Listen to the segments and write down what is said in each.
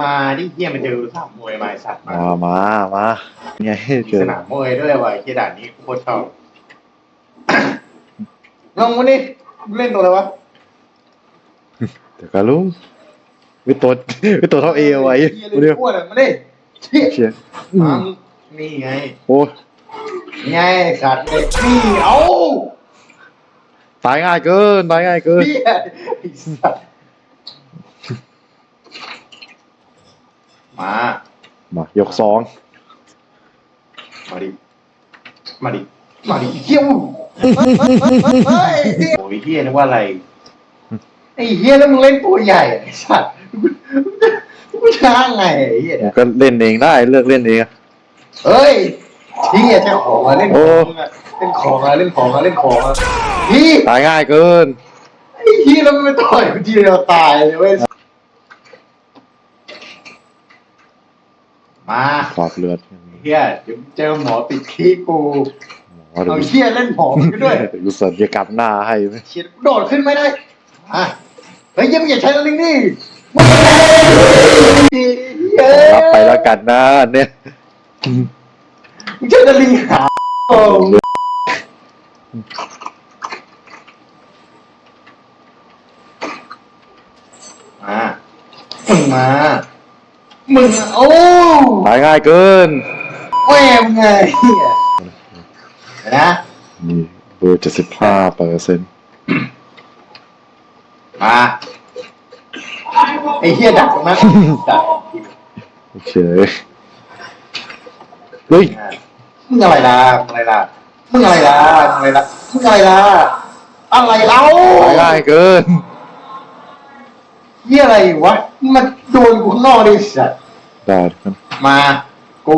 มาดิเฮียมันเจอสนามมวยมาไอ้สัตว์มามามามาไงมีเจอสนามมวยด้วยว่ะไอ้เฮียด่านนี้โคตรชอบลองมาดิมึงเล่นตัวอะไรวะเดี๋ยวกันลุงวิตัววิตัวเท่าเอวไว้เฮียเรีเล่ยนอ้วนอะมาดิเชี่ยเชียร์อืมามนี่ไงโอ้ยนี่ไงสัตว์เด็กนี่เอ้าตายง่ายเกินตายง่ายเกิน เฮียไอ้สัตว์ มา มายกสองมาดิ มาดิ มาดิเฮียเฮ้ยโอ้ยเฮียนึกว่าอะไร ไอ้เฮียแล้วมึงเล่นตัวใหญ่อะไอ้สัตว์กูช้างไงไอ้เฮียผมเนี่ยก็เล่นเองได้เลือกเล่นเองอะเฮ้ยเฮียเจ้าของอะเล่นขโอ้องอะเล่นของอะเล่นของอะเล่นของอะพี่ตายง่ายเกิน ไอ้เฮียแล้วมันไม่ต่อยกูทีเดียวตายเลยเว้ย มาขอบเลือดเฮียเดี๋ยวเจอหมอติดขี้กูหมอเดี๋ยวเอาเฮียเล่นหมอมันก็ด้วยกูสัญญกรรมหน้าให้ไหมเชียโดดขึ้นไม่ได้อะเฮ้ยยังไม่อย่าใช้แล้วลิงนี่มึงเฮ้ยรับไปแล้วกันนะเนี่ยมึงใช้แล้วลิงหาโอ้มามึงมา มึงโอ้ตายง่ายเกินแม่มึงไงเฮียนะนี่เบอร์เจ็ดสิบห้าเปอร์เซ็นต์มาไอ้เฮียดักตรงนั้นดักโอเคเฮ้ยมึงอะไรล่ะมึงอะไรล่ะมึงอะไรล่ะมึงอะไรล่ะมึงอะไรล่ะอะไรเล่าตายง่ายเกิน เฮียอะไรวะมันโดนกูข้างนอกดิสัตว์ได้ครับมากู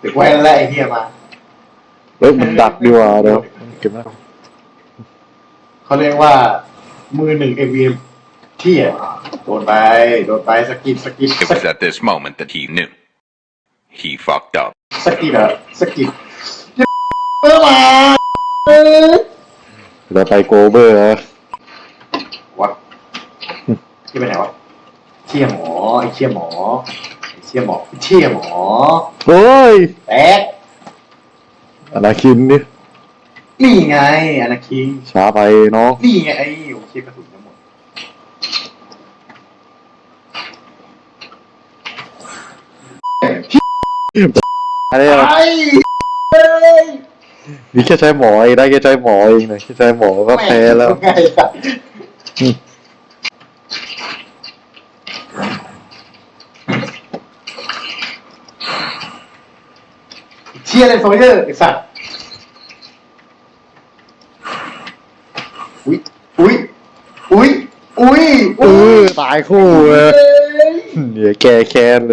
เด็กแว้นแล้วไอ้เฮียมาเฮ้ยมันดักดีกว่าเดี๋ยวเก็บนะเขาเรียกว่า มือหนึ่งเอวีเที่ยโดนไปโดนไปสะกิดสะกิด It was at this moment that he knew. He fucked up. สะกิดเหรอสะกิดเออมาเออเราไปโกเบอร์เหรอวะ ที่ไปไหนวะเชี่ยหมอไอ้เชี่ยหมอไอ้เชี่ยหมอเชี่ยหมอเฮ้ยแตกอนาคินนี่นี่ไงอนาคิงช้าไปน้องนี่ไงไอ้โอเคกระสุนทั้งหมดอะไรอะไอ้เฮ้ยนี่แค่ใช้หมอเองได้แค่ใช้หมอเองนะแค่ใช้หมอก็แพ้แล้ว ม่งไงสัตว์ อืม เชียร์เลยโซเยอร์ไอ้สัตว์อุ้ยอุ้ยอุ้ยอุ้ยเออตายคู่เลยเฮ้ยเดี๋ยวแก้แค้นเลย